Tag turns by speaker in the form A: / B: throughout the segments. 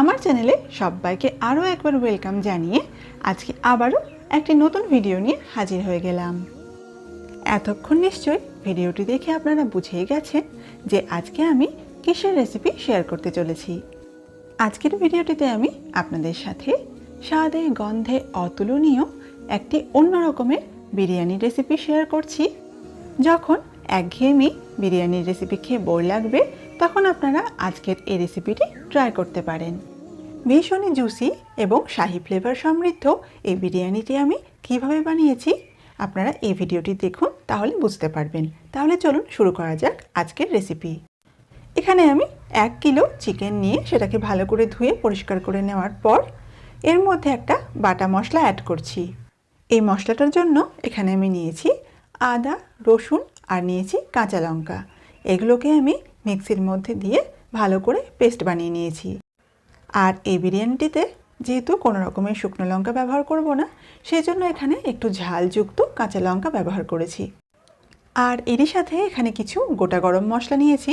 A: আমার চ্যানেলে সবাইকে আরও একবার ওয়েলকাম জানিয়ে আজকে আবারও একটি নতুন ভিডিও নিয়ে হাজির হয়ে গেলাম। এতক্ষণ নিশ্চয়ই ভিডিওটি দেখে আপনারা বুঝেই গেছেন যে আজকে আমি কিসের রেসিপি শেয়ার করতে চলেছি। আজকের ভিডিওটিতে আমি আপনাদের সাথে স্বাদে, গন্ধে অতুলনীয় একটি অন্য রকমের বিরিয়ানির রেসিপি শেয়ার করছি। যখন একঘেয়েমি বিরিয়ানির রেসিপি খেয়ে বোর লাগবে, তখন আপনারা আজকের এই রেসিপিটি ট্রাই করতে পারেন। ভীষণই জুসি এবং শাহি ফ্লেভার সমৃদ্ধ। এই বিরিয়ানিটি আমি কীভাবে বানিয়েছি, আপনারা এই ভিডিওটি দেখুন তাহলে বুঝতে পারবেন। তাহলে চলুন শুরু করা যাক আজকের রেসিপি এখানে আমি এক কিলো চিকেন নিয়ে সেটাকে ভালো করে ধুয়ে পরিষ্কার করে নেওয়ার পর এর মধ্যে একটা বাটা মশলা অ্যাড করছি। এই মশলাটার জন্য এখানে আমি নিয়েছি আদা, রসুন আর নিয়েছি কাঁচা লঙ্কা। এগুলোকে আমি মিক্সির মধ্যে দিয়ে ভালো করে পেস্ট বানিয়ে নিয়েছি। আর এই বিরিয়ানিটিতে যেহেতু কোনো রকমের শুকনো লঙ্কা ব্যবহার করব না সেই জন্য এখানে একটু ঝালযুক্ত কাঁচা লঙ্কা ব্যবহার করেছি। আর এরই সাথে এখানে কিছু গোটা গরম মশলা নিয়েছি,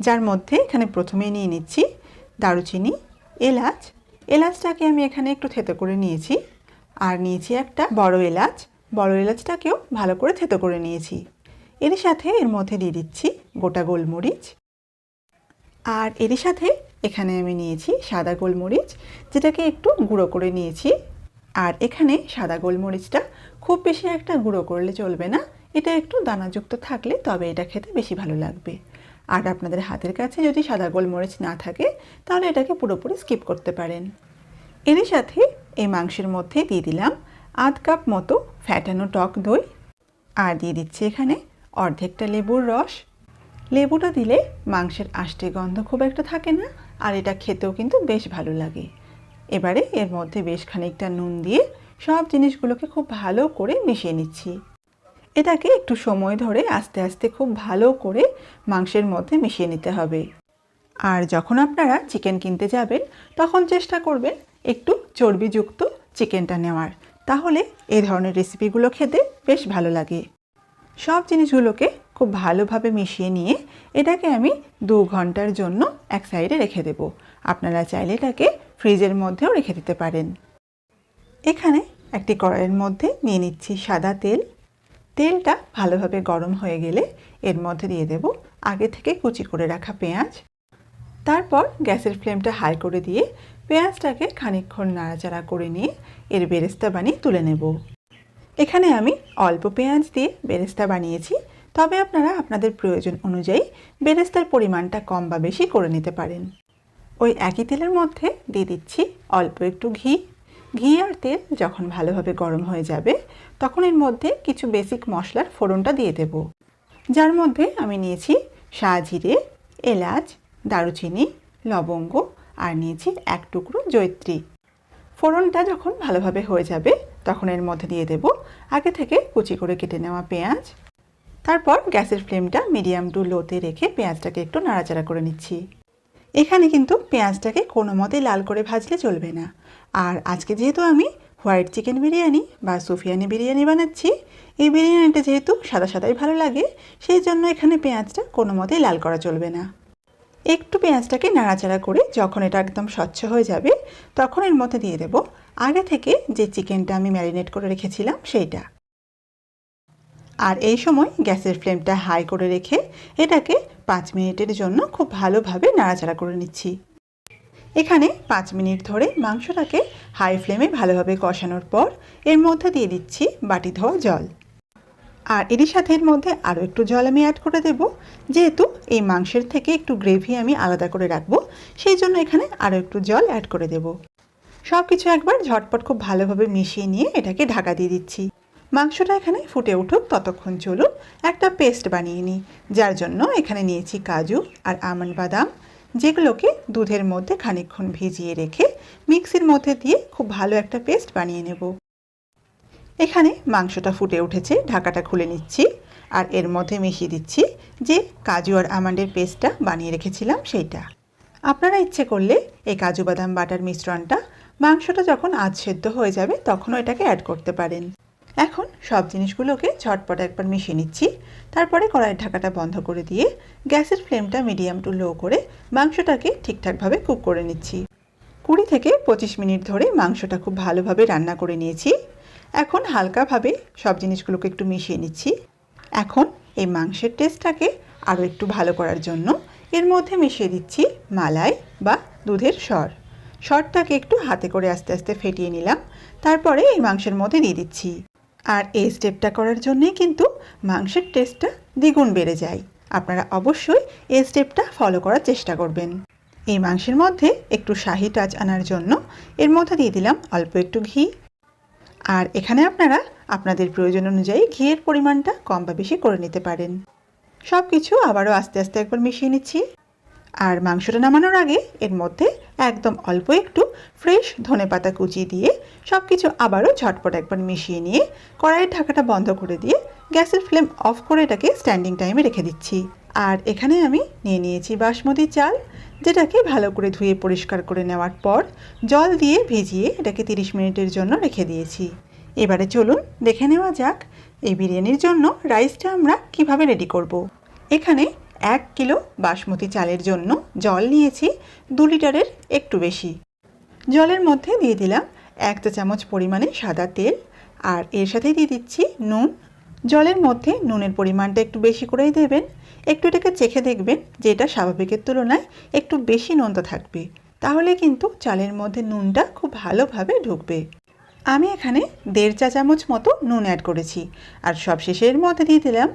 A: যার মধ্যে এখানে প্রথমেই নিয়ে নিচ্ছি দারুচিনি, এলাচ। এলাচটাকে আমি এখানে একটু থেতো করে নিয়েছি, আর নিয়েছি একটা বড় এলাচ। বড় এলাচটাকেও ভালো করে থেতো করে নিয়েছি। এর সাথে এর মধ্যে দিয়ে দিচ্ছি গোটা গোলমরিচ। আর এরই সাথে এখানে আমি নিয়েছি সাদা গোলমরিচ, যেটাকে একটু গুঁড়ো করে নিয়েছি। আর এখানে সাদা গোলমরিচটা খুব বেশি একটা গুঁড়ো করলে চলবে না, এটা একটু দানাযুক্ত থাকলে তবে এটা খেতে বেশি ভালো লাগবে। আর আপনাদের হাতের কাছে যদি সাদা গোলমরিচ না থাকে, তাহলে এটাকে পুরোপুরি স্কিপ করতে পারেন। এরই সাথে এই মাংসের মধ্যে দিয়ে দিলাম আধ কাপ মতো ফ্যাটানো টক দই। আর দিয়ে দিচ্ছি এখানে অর্ধেকটা লেবুর রস। লেবুটা দিলে মাংসের আষ্টে গন্ধ খুব একটা থাকে না। আর এটা খেতেও কিন্তু বেশ ভালো লাগে। এবারে এর মধ্যে বেশ খানিকটা নুন দিয়ে সব জিনিসগুলোকে খুব ভালো করে মিশিয়ে নিচ্ছি। এটাকে একটু সময় ধরে আস্তে আস্তে খুব ভালো করে মাংসের মধ্যে মিশিয়ে নিতে হবে। আর যখন আপনারা চিকেন কিনতে যাবেন, তখন চেষ্টা করবেন একটু চর্বিযুক্ত চিকেনটা নেওয়ার। তাহলে এই ধরনের রেসিপিগুলো খেতে বেশ ভালো লাগে। সব জিনিসগুলোকে খুব ভালোভাবে মিশিয়ে নিয়ে এটাকে আমি দু ঘণ্টার জন্য এক সাইডে রেখে দেব। আপনারা চাইলে এটাকে ফ্রিজের মধ্যেও রেখে দিতে পারেন। এখানে একটি কড়াইয়ের মধ্যে নিয়ে নিচ্ছি সাদা তেল। তেলটা ভালোভাবে গরম হয়ে গেলে এর মধ্যে দিয়ে দেব আগে থেকে কুচি করে রাখা পেঁয়াজ। তারপর গ্যাসের ফ্লেমটা হাই করে দিয়ে পেঁয়াজটাকে খানিকক্ষণ নাড়াচাড়া করে নিয়ে এর বেরেস্তা বানিয়ে তুলে নেব। এখানে আমি অল্প পেঁয়াজ দিয়ে বেরেস্তা বানিয়েছি। তবে আপনারা আপনাদের প্রয়োজন অনুযায়ী বেরেস্তার পরিমাণটা কম বা বেশি করে নিতে পারেন। ওই একই তেলের মধ্যে দিয়ে দিচ্ছি অল্প একটু ঘি। ঘি আর তেল যখন ভালোভাবে গরম হয়ে যাবে, তখন এর মধ্যে কিছু বেসিক মশলার ফোড়নটা দিয়ে দেব। যার মধ্যে আমি নিয়েছি শাহজিরে এলাচ, দারুচিনি, লবঙ্গ আর নিয়েছি এক টুকরো জৈত্রী ফোড়নটা যখন ভালোভাবে হয়ে যাবে, তখন এর মধ্যে দিয়ে দেব আগে থেকে কুচি করে কেটে নেওয়া পেঁয়াজ তারপর গ্যাসের ফ্লেমটা মিডিয়াম টু লোতে রেখে পেঁয়াজটাকে একটু নাড়াচাড়া করে নিচ্ছি। এখানে কিন্তু পেঁয়াজটাকে কোনো মতেই লাল করে ভাজলে চলবে না। আর আজকে যেহেতু আমি হোয়াইট চিকেন বিরিয়ানি বা সুফিয়ানি বিরিয়ানি বানাচ্ছি, এই বিরিয়ানিটা যেহেতু সাদা সাদাই ভালো লাগে, সেই জন্য এখানে পেঁয়াজটা কোনো মতেই লাল করা চলবে না। একটু পেঁয়াজটাকে নাড়াচাড়া করে যখন এটা একদম স্বচ্ছ হয়ে যাবে, তখন এর মধ্যে দিয়ে দেব আগে থেকে যে চিকেনটা আমি ম্যারিনেট করে রেখেছিলাম সেইটা। আর এই সময় গ্যাসের ফ্লেমটা হাই করে রেখে এটাকে পাঁচ মিনিটের জন্য খুব ভালোভাবে নাড়াচাড়া করে নিচ্ছি। এখানে পাঁচ মিনিট ধরে মাংসটাকে হাই ফ্লেমে ভালোভাবে কষানোর পর এর মধ্যে দিয়ে দিচ্ছি বাটি ধোয়া জল। আর এরই সাথে এর মধ্যে আরও একটু জল আমি অ্যাড করে দেব। যেহেতু এই মাংসের থেকে একটু গ্রেভি আমি আলাদা করে রাখব, সেই জন্য এখানে আরও একটু জল অ্যাড করে দেব। সব কিছু একবার ঝটপট খুব ভালোভাবে মিশিয়ে নিয়ে এটাকে ঢাকা দিয়ে দিচ্ছি। মাংসটা এখানে ফুটে উঠুক, ততক্ষণ চলুন একটা পেস্ট বানিয়ে নিই, যার জন্য এখানে নিয়েছি কাজু আর আমন্ড বাদাম, যেগুলোকে দুধের মধ্যে খানিকক্ষণ ভিজিয়ে রেখে মিক্সির মধ্যে দিয়ে খুব ভালো একটা পেস্ট বানিয়ে নেব। এখানে মাংসটা ফুটে উঠেছে, ঢাকাটা খুলে নিচ্ছি আর এর মধ্যে মিশিয়ে দিচ্ছি যে কাজু আর আমন্ডের পেস্টটা বানিয়ে রেখেছিলাম সেইটা। আপনারা ইচ্ছে করলে এই কাজু বাদাম বাটার মিশ্রণটা মাংসটা যখন আধ সেদ্ধ হয়ে যাবে তখনও এটাকে অ্যাড করতে পারেন। এখন সব জিনিসগুলোকে ঝটপট একবার মিশিয়ে নিচ্ছি। তারপরে কড়াইয়ের ঢাকাটা বন্ধ করে দিয়ে গ্যাসের ফ্লেমটা মিডিয়াম টু লো করে মাংসটাকে ঠিকঠাকভাবে কুক করে নিচ্ছি। কুড়ি থেকে পঁচিশ মিনিট ধরে মাংসটা খুব ভালোভাবে রান্না করে নিয়েছি। এখন হালকাভাবে সব জিনিসগুলোকে একটু মিশিয়ে নিচ্ছি। এখন এই মাংসের টেস্টটাকে আরও একটু ভালো করার জন্য এর মধ্যে মিশিয়ে দিচ্ছি মালাই বা দুধের সর। সরটাকে একটু হাতে করে আস্তে আস্তে ফেটিয়ে নিলাম। তারপরে এই মাংসের মধ্যে দিয়ে দিচ্ছি। আর এই স্টেপটা করার জন্যেই কিন্তু মাংসের টেস্টটা দ্বিগুণ বেড়ে যায়। আপনারা অবশ্যই এই স্টেপটা ফলো করার চেষ্টা করবেন। এই মাংসের মধ্যে একটু শাহি টাচ আনার জন্য এর মধ্যে দিয়ে দিলাম অল্প একটু ঘি। আর এখানে আপনারা আপনাদের প্রয়োজন অনুযায়ী ঘিয়ের পরিমাণটা কম বা বেশি করে নিতে পারেন। সব কিছু আবারও আস্তে আস্তে একবার মিশিয়ে নিচ্ছি। আর মাংসটা নামানোর আগে এর মধ্যে একদম অল্প একটু ফ্রেশ ধনেপাতা কুচি দিয়ে সব কিছু আবারও ঝটপট একবার মিশিয়ে নিয়ে কড়াইয়ের ঢাকাটা বন্ধ করে দিয়ে গ্যাসের ফ্লেম অফ করে এটাকে স্ট্যান্ডিং টাইমে রেখে দিচ্ছি আর এখানে আমি নিয়ে নিয়েছি বাসমতি চাল, যেটাকে ভালো করে ধুয়ে পরিষ্কার করে নেওয়ার পর জল দিয়ে ভিজিয়ে এটাকে 30 মিনিটের জন্য রেখে দিয়েছি এবারে চলুন দেখে নেওয়া যাক এই বিরিয়ানির জন্য রাইসটা আমরা কীভাবে রেডি করব। এখানে এক কিলো বাসমতি চালের জন্য জল নিয়েছি দু লিটারের একটু বেশি। জলের মধ্যে দিয়ে দিলাম এক চা চামচ পরিমাণে সাদা তেল আর এর সাথে দিয়ে দিচ্ছি নুন। জলের মধ্যে নুনের পরিমাণটা একটু বেশি করেই দেবেন। একটু এটাকে চেখে দেখবেন যে এটা স্বাভাবিকের তুলনায় একটু বেশি নোনতা থাকবে। তাহলে কিন্তু চালের মধ্যে নুনটা খুব ভালোভাবে ঢুকবে। আমি এখানে দেড় চা চামচ মতো নুন অ্যাড করেছি আর সবশেষে এর মধ্যে দিয়ে দিলাম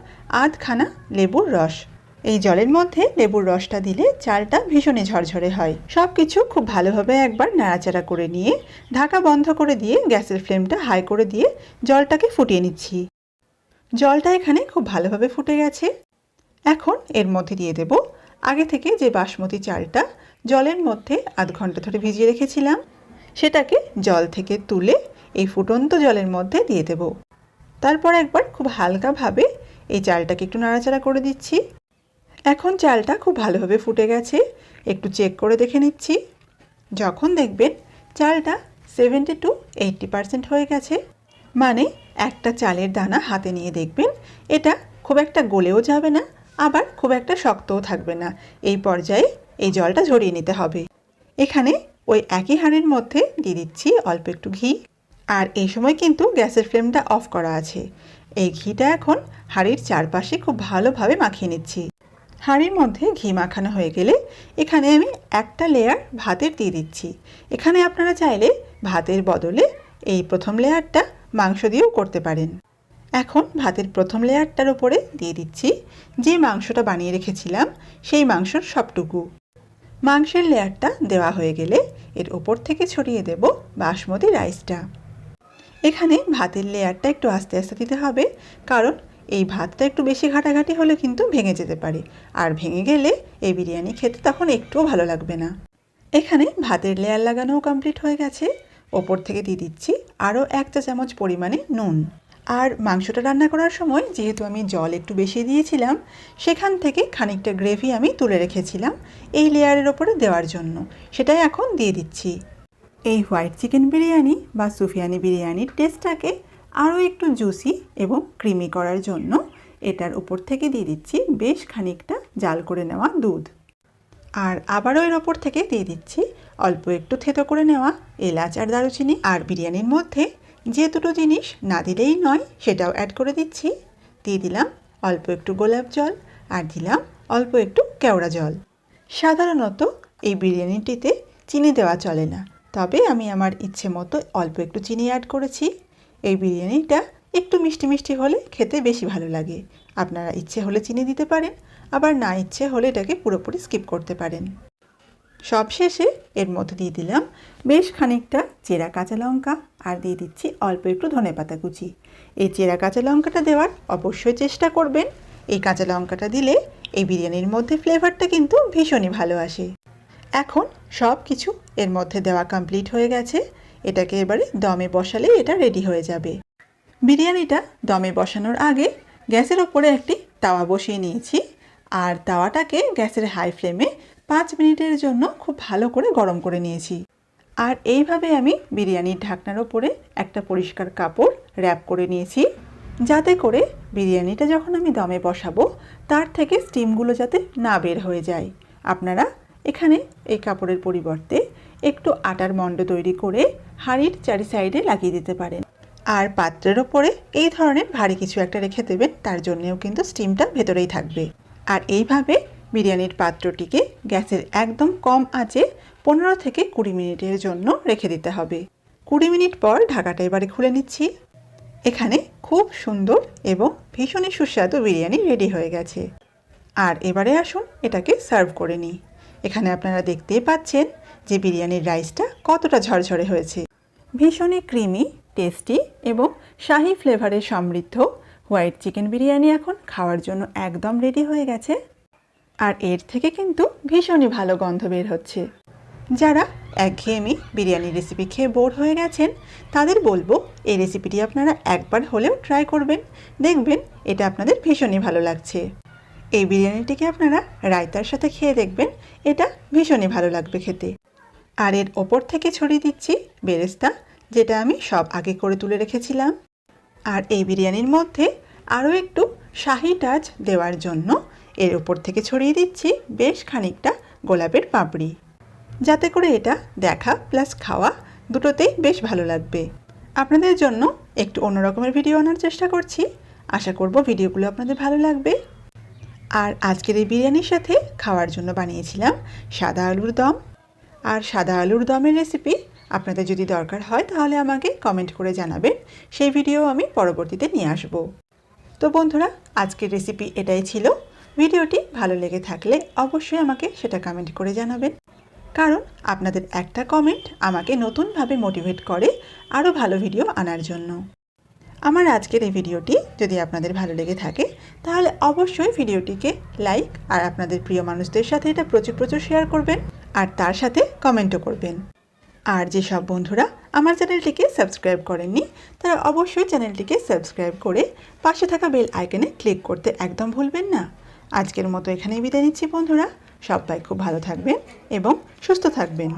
A: আধখানা লেবুর রস। এই জলের মধ্যে লেবুর রসটা দিলে চালটা ভীষণই ঝরঝরে হয়। সব কিছু খুব ভালোভাবে একবার নাড়াচাড়া করে নিয়ে ঢাকা বন্ধ করে দিয়ে গ্যাসের ফ্লেমটা হাই করে দিয়ে জলটাকে ফুটিয়ে নিচ্ছি। জলটা এখানে খুব ভালোভাবে ফুটে গেছে। এখন এর মধ্যে দিয়ে দেব আগে থেকে যে বাসমতি চালটা জলের মধ্যে আধ ঘণ্টা ধরে ভিজিয়ে রেখেছিলাম, সেটাকে জল থেকে তুলে এই ফুটন্ত জলের মধ্যে দিয়ে দেব। তারপর একবার খুব হালকাভাবে এই চালটাকে একটু নাড়াচাড়া করে দিচ্ছি। এখন চালটা খুব ভালোভাবে ফুটে গেছে। একটু চেক করে দেখে নিচ্ছি। যখন দেখবেন চালটা সেভেন্টি টু এইট্টি পারসেন্ট হয়ে গেছে মানে একটা চালের দানা হাতে নিয়ে দেখবেন, এটা খুব একটা গলেও যাবে না, আবার খুব একটা শক্তও থাকবে না। এই পর্যায়ে এই জলটা ঝরিয়ে নিতে হবে। এখানে ওই একই হাঁড়ির মধ্যে দিয়ে দিচ্ছি অল্প একটু ঘি। আর এই সময় কিন্তু গ্যাসের ফ্লেমটা অফ করা আছে। এই ঘিটা এখন হাঁড়ির চারপাশে খুব ভালোভাবে মাখিয়ে নিচ্ছি। হাঁড়ির মধ্যে ঘি মাখানো হয়ে গেলে এখানে আমি একটা লেয়ার ভাতের দিয়ে দিচ্ছি। এখানে আপনারা চাইলে ভাতের বদলে এই প্রথম লেয়ারটা মাংস দিয়েও করতে পারেন। এখন ভাতের প্রথম লেয়ারটার উপরে দিয়ে দিচ্ছি যে মাংসটা বানিয়ে রেখেছিলাম, সেই মাংসর সবটুকু। মাংসের লেয়ারটা দেওয়া হয়ে গেলে এর ওপর থেকে ছড়িয়ে দেব বাসমতি রাইসটা এখানে ভাতের লেয়ারটা একটু আস্তে আস্তে দিতে হবে, কারণ এই ভাতটা একটু বেশি ঘাটাঘাটি হলে কিন্তু ভেঙে যেতে পারে। আর ভেঙে গেলে এই বিরিয়ানি খেতে তখন একটুও ভালো লাগবে না। এখানে ভাতের লেয়ার লাগানোও কমপ্লিট হয়ে গেছে। ওপর থেকে দিয়ে দিচ্ছি আরও এক চা চামচ পরিমাণে নুন। আর মাংসটা রান্না করার সময় যেহেতু আমি জল একটু বেশি দিয়েছিলাম, সেখান থেকে খানিকটা গ্রেভি আমি তুলে রেখেছিলাম এই লেয়ারের ওপরে দেওয়ার জন্য। সেটাই এখন দিয়ে দিচ্ছি। এই হোয়াইট চিকেন বিরিয়ানি বা সুফিয়ানি বিরিয়ানির টেস্টটাকে আরও একটু জুসি এবং ক্রিমি করার জন্য এটার উপর থেকে দিয়ে দিচ্ছি বেশ খানিকটা জাল করে নেওয়া দুধ। আর আবারও এর ওপর থেকে দিয়ে দিচ্ছি অল্প একটু থেতো করে নেওয়া এলাচ আর দারুচিনি। আর বিরিয়ানির মধ্যে যে দুটো জিনিস না দিলেই নয় সেটাও অ্যাড করে দিচ্ছি। দিয়ে দিলাম অল্প একটু গোলাপ জল আর দিলাম অল্প একটু কেওড়া জল। সাধারণত এই বিরিয়ানিটিতে চিনি দেওয়া চলে না। তবে আমি আমার ইচ্ছে মতো অল্প একটু চিনি অ্যাড করেছি। এই বিরিয়ানিটা একটু মিষ্টি মিষ্টি হলে খেতে বেশি ভালো লাগে। আপনারা ইচ্ছে হলে চিনি দিতে পারেন, আবার না ইচ্ছে হলে এটাকে পুরোপুরি স্কিপ করতে পারেন। সব শেষে এর মধ্যে দিয়ে দিলাম বেশ খানিকটা চেরা কাঁচা লঙ্কা, আর দিয়ে দিচ্ছি অল্প একটু ধনেপাতা কুচি। এই চেরা কাঁচা লঙ্কাটা দেওয়ার অবশ্যই চেষ্টা করবেন। এই কাঁচা লঙ্কাটা দিলে এই বিরিয়ানির মধ্যে ফ্লেভারটা কিন্তু ভীষণই ভালো আসে। এখন সব কিছু এর মধ্যে দেওয়া কমপ্লিট হয়ে গেছে। এটাকে এবারে দমে বসালে এটা রেডি হয়ে যাবে। বিরিয়ানিটা দমে বসানোর আগে গ্যাসের ওপরে একটি তাওয়া বসিয়ে নিয়েছি। আর তাওয়াটাকে গ্যাসের হাই ফ্লেমে পাঁচ মিনিটের জন্য খুব ভালো করে গরম করে নিয়েছি। আর এইভাবে আমি বিরিয়ানির ঢাকনার ওপরে একটা পরিষ্কার কাপড় র্যাপ করে নিয়েছি। যাতে করে বিরিয়ানিটা যখন আমি দমে বসাবো, তার থেকে স্টিমগুলো যাতে না বের হয়ে যায়। আপনারা এখানে এই কাপড়ের পরিবর্তে একটু আটার মণ্ড তৈরি করে হাঁড়ির চারি সাইডে লাগিয়ে দিতে পারেন। আর পাত্রের ওপরে এই ধরনের ভারী কিছু একটা রেখে দেবেন, তার জন্যেও কিন্তু স্টিমটা ভেতরেই থাকবে। আর এইভাবে বিরিয়ানির পাত্রটিকে গ্যাসের একদম কম আঁচে পনেরো থেকে কুড়ি মিনিটের জন্য রেখে দিতে হবে। কুড়ি মিনিট পর ঢাকাটা এবারে খুলে নিচ্ছি। এখানে খুব সুন্দর এবং ভীষণই সুস্বাদু বিরিয়ানি রেডি হয়ে গেছে। আর এবারে আসুন এটাকে সার্ভ করে নিই। এখানে আপনারা দেখতেই পাচ্ছেন যে বিরিয়ানির রাইসটা কতটা ঝরঝরে হয়েছে। ভীষণই ক্রিমি, টেস্টি এবং শাহি ফ্লেভারে সমৃদ্ধ হোয়াইট চিকেন বিরিয়ানি এখন খাওয়ার জন্য একদম রেডি হয়ে গেছে। আর এর থেকে কিন্তু ভীষণই ভালো গন্ধ বের হচ্ছে। যারা একঘেয়েমি বিরিয়ানির রেসিপি খেয়ে বোর হয়ে গেছেন, তাদের বলব এই রেসিপিটি আপনারা একবার হলেও ট্রাই করবেন। দেখবেন এটা আপনাদের ভীষণই ভালো লাগছে। এই বিরিয়ানিটিকে আপনারা রায়তার সাথে খেয়ে দেখবেন, এটা ভীষণই ভালো লাগবে খেতে। আর এর ওপর থেকে ছড়িয়ে দিচ্ছি বেরেস্তা, যেটা আমি সব আগে করে তুলে রেখেছিলাম। আর এই বিরিয়ানির মধ্যে আরও একটু শাহি টাচ দেওয়ার জন্য এর ওপর থেকে ছড়িয়ে দিচ্ছি বেশ খানিকটা গোলাপের পাপড়ি। যাতে করে এটা দেখা প্লাস খাওয়া দুটোতেই বেশ ভালো লাগবে। আপনাদের জন্য একটু অন্য রকমের ভিডিও আনার চেষ্টা করছি। আশা করব ভিডিওগুলো আপনাদের ভালো লাগবে। আর আজকের এই বিরিয়ানির সাথে খাওয়ার জন্য বানিয়েছিলাম সাদা আলুর দম। আর সাদা আলুর দমের রেসিপি আপনাদের যদি দরকার হয় তাহলে আমাকে কমেন্ট করে জানাবেন। সেই ভিডিও আমি পরবর্তীতে নিয়ে আসব। তো বন্ধুরা, আজকের রেসিপি এটাই ছিল। ভিডিওটি ভালো লেগে থাকলে অবশ্যই আমাকে সেটা কমেন্ট করে জানাবেন। কারণ আপনাদের একটা কমেন্ট আমাকে নতুনভাবে মোটিভেট করে আরও ভালো ভিডিও আনার জন্য। আমার আজকের এই ভিডিওটি যদি আপনাদের ভালো লেগে থাকে, তাহলে অবশ্যই ভিডিওটিকে লাইক আর আপনাদের প্রিয় মানুষদের সাথে এটা প্রচুর প্রচুর শেয়ার করবেন। আর তার সাথে কমেন্টও করবেন। আর যেসব বন্ধুরা আমার চ্যানেলটিকে সাবস্ক্রাইব করেননি, তারা অবশ্যই চ্যানেলটিকে সাবস্ক্রাইব করে পাশে থাকা বেল আইকনে ক্লিক করতে একদম ভুলবেন না। আজকের মতো এখানেই বিদায় নিচ্ছি বন্ধুরা। সবাই খুব ভালো থাকবেন এবং সুস্থ থাকবেন।